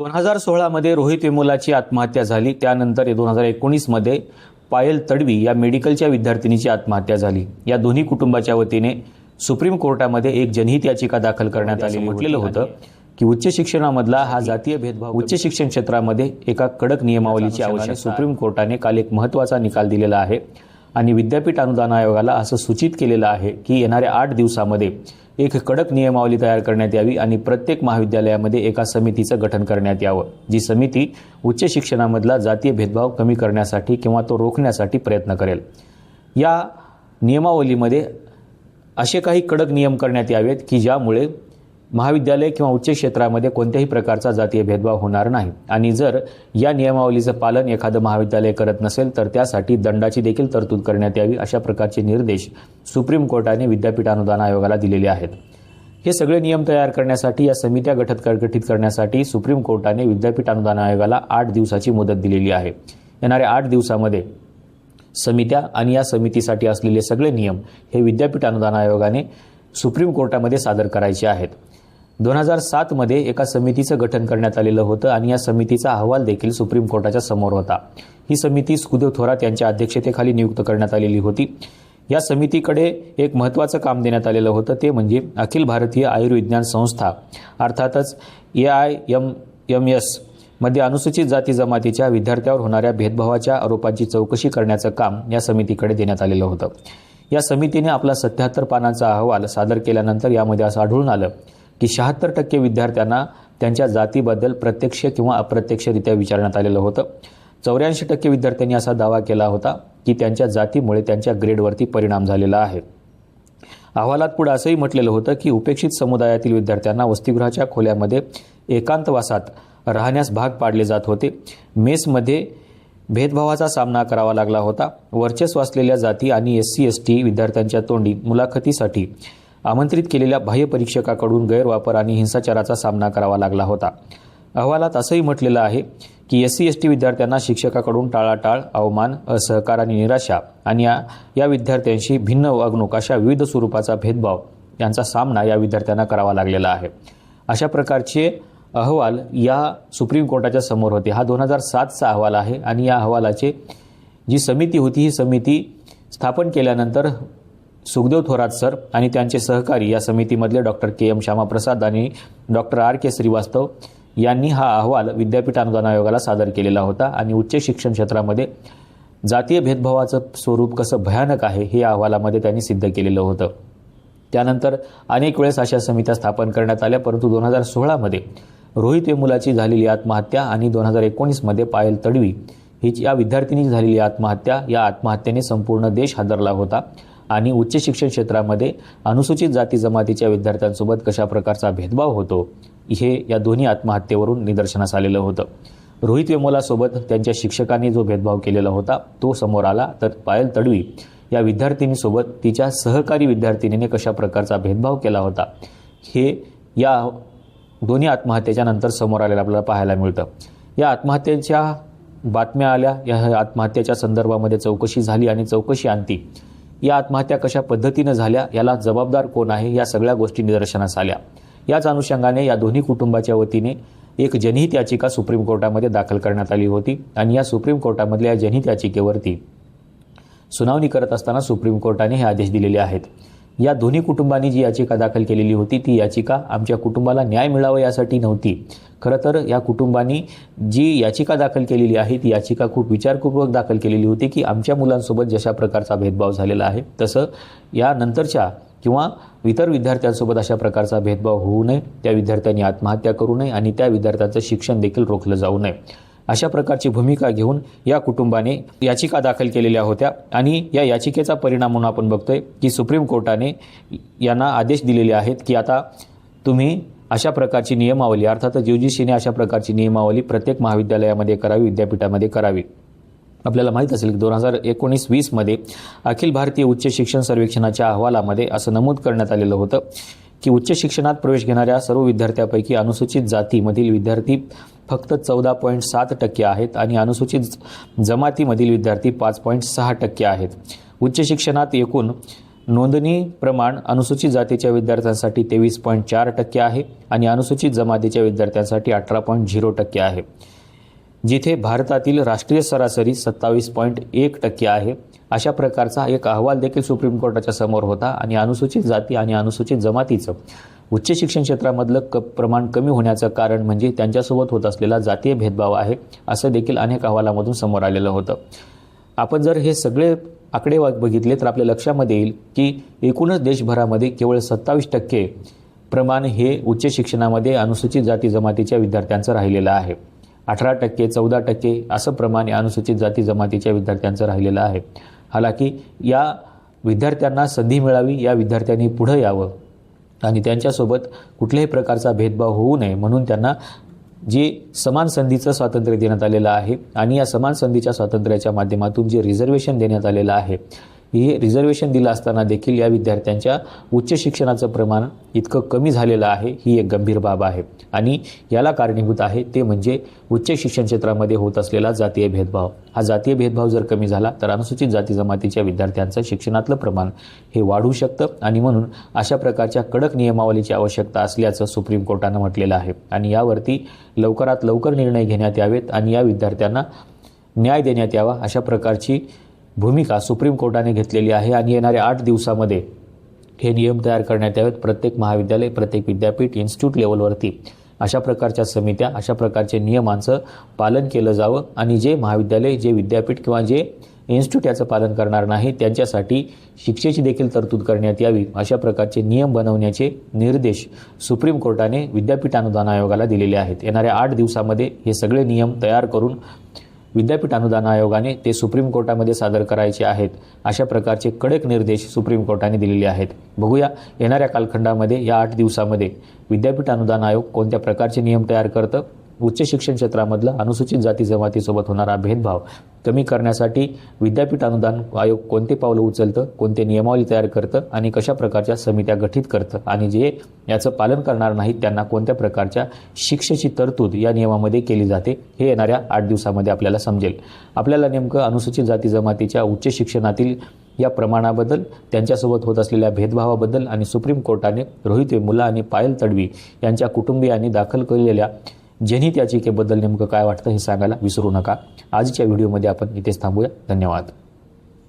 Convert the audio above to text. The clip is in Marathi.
दोन हजार सोळामध्ये रोहित वेमुलाची आत्महत्या झाली. त्यानंतर दोन हजार एकोणीसमध्ये पायल तडवी या मेडिकलच्या विद्यार्थिनीची आत्महत्या झाली. या दोन्ही कुटुंबाच्या वतीने सुप्रीम कोर्टामध्ये एक जनहित याचिका दाखल करण्यात आली म्हटलेलं होतं की उच्च शिक्षणामधला हा जातीय भेदभाव उच्च शिक्षण क्षेत्रामध्ये एका कडक नियमावलीची आवश्यकता सुप्रीम कोर्टाने काल एक महत्त्वाचा निकाल दिलेला आहे. आणि विद्यापीठ अनुदान आयोगाला असं सूचित केलेलं आहे की येणाऱ्या आठ दिवसामध्ये एक कडक नियमावली तयार करण्यात यावी आणि प्रत्येक महाविद्यालयामध्ये एका समितीचं गठन करण्यात यावं. जी समिती उच्च शिक्षणामधला जातीय भेदभाव कमी करण्यासाठी किंवा तो रोखण्यासाठी प्रयत्न करेल. या नियमावलीमध्ये असे काही कडक नियम करण्यात यावेत की ज्यामुळे महाविद्यालय किंवा उच्च क्षेत्रामध्ये कोणत्याही प्रकारचा जातीय भेदभाव होणार नाही. आणि जर या नियमावलीचं पालन एखादं महाविद्यालय करत नसेल तर त्यासाठी दंडाची देखील तरतूद करण्यात यावी अशा प्रकारचे निर्देश सुप्रीम कोर्टाने विद्यापीठ अनुदान आयोगाला दिलेले आहेत. हे सगळे नियम तयार करण्यासाठी या समित्या गठत गठीत करण्यासाठी सुप्रीम कोर्टाने विद्यापीठ अनुदान आयोगाला आठ दिवसाची मुदत दिलेली आहे. येणाऱ्या आठ दिवसामध्ये समित्या आणि या समितीसाठी असलेले सगळे नियम हे विद्यापीठ अनुदान आयोगाने सुप्रीम कोर्टामध्ये सादर करायचे आहेत. दोन हजार सातमध्ये एका समितीचं गठन करण्यात आलेलं होतं आणि या समितीचा अहवाल देखील सुप्रीम कोर्टाच्या समोर होता. ही समिती सुखदेव थोरात यांच्या अध्यक्षतेखाली नियुक्त करण्यात आलेली होती. या समितीकडे एक महत्त्वाचं काम देण्यात आलेलं होतं ते म्हणजे अखिल भारतीय आयुर्विज्ञान संस्था अर्थातच ए आय एम एम एसमध्ये अनुसूचित जाती जमातीच्या विद्यार्थ्यावर होणाऱ्या भेदभावाच्या आरोपांची चौकशी करण्याचं काम या समितीकडे देण्यात आलेलं होतं. या समितीने आपला सत्याहत्तर पानांचा अहवाल सादर केल्यानंतर यामध्ये असं आढळून आलं की शहात्तर टक्के विद्यार्थ्यांना त्यांच्या जातीबद्दल प्रत्यक्ष किंवा अप्रत्यक्षरित्या विचारण्यात आलेलं होतं. चौऱ्याऐंशी टक्के विद्यार्थ्यांनी असा दावा केला होता की त्यांच्या जातीमुळे त्यांच्या ग्रेडवरती परिणाम झालेला आहे. अहवालात पुढे असंही म्हटलेलं होतं की उपेक्षित समुदायातील विद्यार्थ्यांना वसतिगृहाच्या खोल्यामध्ये एकांतवासात राहण्यास भाग पाडले जात होते. मेसमध्ये भेदभावाचा सामना करावा लागला होता. वर्चस्व असलेल्या जाती आणि एस सी एस टी विद्यार्थ्यांच्या तोंडी मुलाखतीसाठी आमंत्रित केलेल्या बाह्य परीक्षकाकडून गैरवापर आणि हिंसाचाराचा सामना करावा लागला होता. अहवालात असंही म्हटलेलं आहे की एस सी एस टी विद्यार्थ्यांना शिक्षकाकडून टाळाटाळ अवमान असहकार आणि निराशा आणि या या विद्यार्थ्यांशी भिन्न वागणूक अशा विविध स्वरूपाचा भेदभाव यांचा सामना या विद्यार्थ्यांना करावा लागलेला आहे. अशा प्रकारचे अहवाल या सुप्रीम कोर्टाच्या समोर होते. हा दोन हजार सातचा अहवाल आहे आणि या अहवालाचे जी समिती होती ही समिती स्थापन केल्यानंतर सुखदेव थोरात सर आणि त्यांचे सहकारी या समितीमधले डॉक्टर के एम श्यामाप्रसाद आणि डॉक्टर आर के श्रीवास्तव यांनी हा अहवाल विद्यापीठ अनुदान आयोगाला सादर केलेला होता आणि उच्च शिक्षण क्षेत्रामध्ये जातीय भेदभावाचं स्वरूप कसं भयानक आहे हे अहवालामध्ये त्यांनी सिद्ध केलेलं होतं. त्यानंतर अनेक वेळेस अशा समित्या स्थापन करण्यात आल्या परंतु दोन हजार सोळामध्ये रोहित वेमुलाची झालेली आत्महत्या आणि दोन हजार एकोणीसमध्ये पायल तडवी हिची या विद्यार्थिनीची झालेली आत्महत्या या आत्महत्येने संपूर्ण देश हादरला होता. आणि उच्च शिक्षण क्षेत्रामध्ये अनुसूचित जाती जमातीच्या विद्यार्थ्यांसोबत कशा प्रकारचा भेदभाव होतो हे या दोन्ही आत्महत्येवरून निदर्शनास आलेलं होतं. रोहित वेमोलासोबत त्यांच्या शिक्षकांनी जो भेदभाव केलेला होता तो समोर आला तर पायल तडवी या विद्यार्थिनीसोबत तिच्या सहकारी विद्यार्थिनीने कशा प्रकारचा भेदभाव केला होता हे या दोन्ही आत्महत्येच्या नंतर समोर आलेलं आपल्याला पाहायला मिळतं. या आत्महत्येच्या बातम्या आल्या या आत्महत्येच्या संदर्भामध्ये चौकशी झाली आणि चौकशी आणती. या आत्महत्या कशा पद्धतीनं झाल्या याला जबाबदार कोण आहे या सगळ्या गोष्टी निदर्शनास आल्या. याच अनुषंगाने या दोन्ही कुटुंबाच्या वतीने एक जनहित याचिका सुप्रीम कोर्टामध्ये दाखल करण्यात आली होती आणि या सुप्रीम कोर्टामधल्या या जनहित याचिकेवरती सुनावणी करत असताना सुप्रीम कोर्टाने हे आदेश दिलेले आहेत. या दोन्ही कुटुंबांनी जी याचिका दाखल केलेली होती ती याचिका आमच्या कुटुंबाला न्याय मिळावा यासाठी नव्हती. खरं तर या कुटुंबांनी जी याचिका दाखल केलेली आहे ती याचिका खूप विचारपूर्वक दाखल केलेली होती की आमच्या मुलांसोबत जशा प्रकारचा भेदभाव झालेला आहे तसं या नंतरच्या किंवा इतर विद्यार्थ्यांसोबत अशा प्रकारचा भेदभाव होऊ नये त्या विद्यार्थ्यांनी आत्महत्या करू नये आणि त्या विद्यार्थ्यांचं शिक्षण देखील रोखलं जाऊ नये. अशा प्रकारची भूमिका घेऊन या कुटुंबाने याचिका दाखल केलेल्या होत्या. आणि या याचिकेचा परिणाम म्हणून आपण बघतोय की सुप्रीम कोर्टाने यांना आदेश दिलेले आहेत की आता तुम्ही अशा प्रकारची नियमावली अर्थातच यू जी सीने अशा प्रकारची नियमावली प्रत्येक महाविद्यालयामध्ये करावी विद्यापीठामध्ये करावी. आपल्याला माहीत असेल की दोन हजार एकोणीस वीसमध्ये अखिल भारतीय उच्च शिक्षण सर्वेक्षणाच्या अहवालामध्ये असं नमूद करण्यात आलेलं होतं. की उच्च शिक्षणात प्रवेश घेणाऱ्या सर्व विद्यार्थ्यांपैकी अनुसूचित जातीमधील विद्यार्थी फक्त चौदा पॉईंट सात टक्के आहेत आणि अनुसूचित जमातीमधील विद्यार्थी पाच पॉईंट सहा टक्के आहेत. उच्च शिक्षणात एकूण नोंदणी प्रमाण अनुसूचित जातीच्या विद्यार्थ्यांसाठी तेवीस पॉईंट चार टक्के आहे आणि अनुसूचित जमातीच्या विद्यार्थ्यांसाठी अठरा पॉईंट झिरो टक्के आहे. जिथे भारतातील राष्ट्रीय सरासरी सत्तावीस पॉईंट एक टक्के आहे अशा प्रकारचा एक अहवाल देखील सुप्रीम कोर्टाच्या समोर होता आणि अनुसूचित जाती आणि अनुसूचित जमातीचं उच्च शिक्षण क्षेत्रामधलं क प्रमाण कमी होण्याचं कारण म्हणजे त्यांच्यासोबत होत असलेला जातीय भेदभाव आहे असं देखील अनेक अहवालामधून समोर आलेलं होतं. आपण जर हे सगळे आकडे बघितले तर आपल्या लक्षामध्ये येईल की एकूणच देशभरामध्ये केवळ सत्तावीस टक्के प्रमाण हे उच्च शिक्षणामध्ये अनुसूचित जाती जमातीच्या विद्यार्थ्यांचं राहिलेलं आहे. अठरा टक्के चौदा टक्के असं प्रमाण या अनुसूचित जाती जमातीच्या विद्यार्थ्यांचं राहिलेलं आहे. हालाकी या विद्यार्थ्यांना संधी मिळावी या विद्यार्थ्यांनी पुढं यावं आणि त्यांच्यासोबत कुठल्याही प्रकारचा भेदभाव होऊ नये म्हणून त्यांना जे समान संधीचं स्वातंत्र्य देण्यात आलेलं आहे आणि या समान संधीच्या स्वातंत्र्याच्या माध्यमातून जे रिझर्वेशन देण्यात आलेलं आहे हे रिझर्वेशन दिलं असताना देखील या विद्यार्थ्यांच्या उच्च शिक्षणाचं प्रमाण इतकं कमी झालेलं आहे ही एक गंभीर बाब आहे. आणि याला कारणीभूत आहे ते म्हणजे उच्च शिक्षण क्षेत्रामध्ये होत असलेला जातीय भेदभाव. हा जातीय भेदभाव जर कमी झाला तर अनुसूचित जाती जमातीच्या विद्यार्थ्यांचं शिक्षणातलं प्रमाण हे वाढू शकतं. आणि म्हणून अशा प्रकारच्या कडक नियमावलीची आवश्यकता असल्याचं सुप्रीम कोर्टानं म्हटलेलं आहे. आणि यावरती लवकरात लवकर निर्णय घेण्यात यावेत आणि या विद्यार्थ्यांना न्याय देण्यात यावा अशा प्रकारची भूमिका सुप्रीम कोर्टाने घेतलेली आहे आणि येणाऱ्या आठ दिवसामध्ये हे नियम तयार करण्यात यावेत. प्रत्येक महाविद्यालय प्रत्येक विद्यापीठ इन्स्टिट्यूट लेवलवरती अशा प्रकारच्या समित्या अशा प्रकारचे नियमांचं पालन केलं जावं आणि जे महाविद्यालय जे विद्यापीठ किंवा जे इन्स्टिट्यूट याचं पालन करणार नाही त्यांच्यासाठी शिक्षेची देखील तरतूद करण्यात यावी अशा प्रकारचे नियम बनवण्याचे निर्देश सुप्रीम कोर्टाने विद्यापीठ अनुदान आयोगाला दिलेले आहेत. येणाऱ्या आठ दिवसामध्ये हे सगळे नियम तयार करून विद्यापीठ अनुदान आयोगाने ते सुप्रीम कोर्टामध्ये सादर करायचे आहेत. अशा प्रकारचे कडक निर्देश सुप्रीम कोर्टाने दिलेले आहेत. बघूया येणाऱ्या कालखंडामध्ये या आठ दिवसामध्ये विद्यापीठ अनुदान आयोग कोणत्या प्रकारचे नियम तयार करतं? उच्च शिक्षण क्षेत्रामधला अनुसूचित जाती जमातीसोबत होणारा भेदभाव कमी करण्यासाठी विद्यापीठ अनुदान आयोग कोणते पावलं उचलतं कोणते नियमावली तयार करतं आणि कशा प्रकारच्या समित्या गठीत करतं आणि जे याचं पालन करणार नाहीत त्यांना कोणत्या प्रकारच्या शिक्षेची तरतूद या नियमामध्ये केली जाते हे येणाऱ्या आठ दिवसामध्ये आपल्याला समजेल. आपल्याला नेमकं अनुसूचित जाती जमातीच्या उच्च शिक्षणातील या प्रमाणाबद्दल त्यांच्यासोबत होत असलेल्या भेदभावाबद्दल आणि सुप्रीम कोर्टाने रोहित वेमुला आणि पायल तडवी यांच्या कुटुंबियांनी दाखल केलेल्या जनहित याचिकेबद्दल नेमकं काय वाटतं हे सांगायला विसरू नका. आजच्या व्हिडिओमध्ये आपण इथेच थांबूया. धन्यवाद.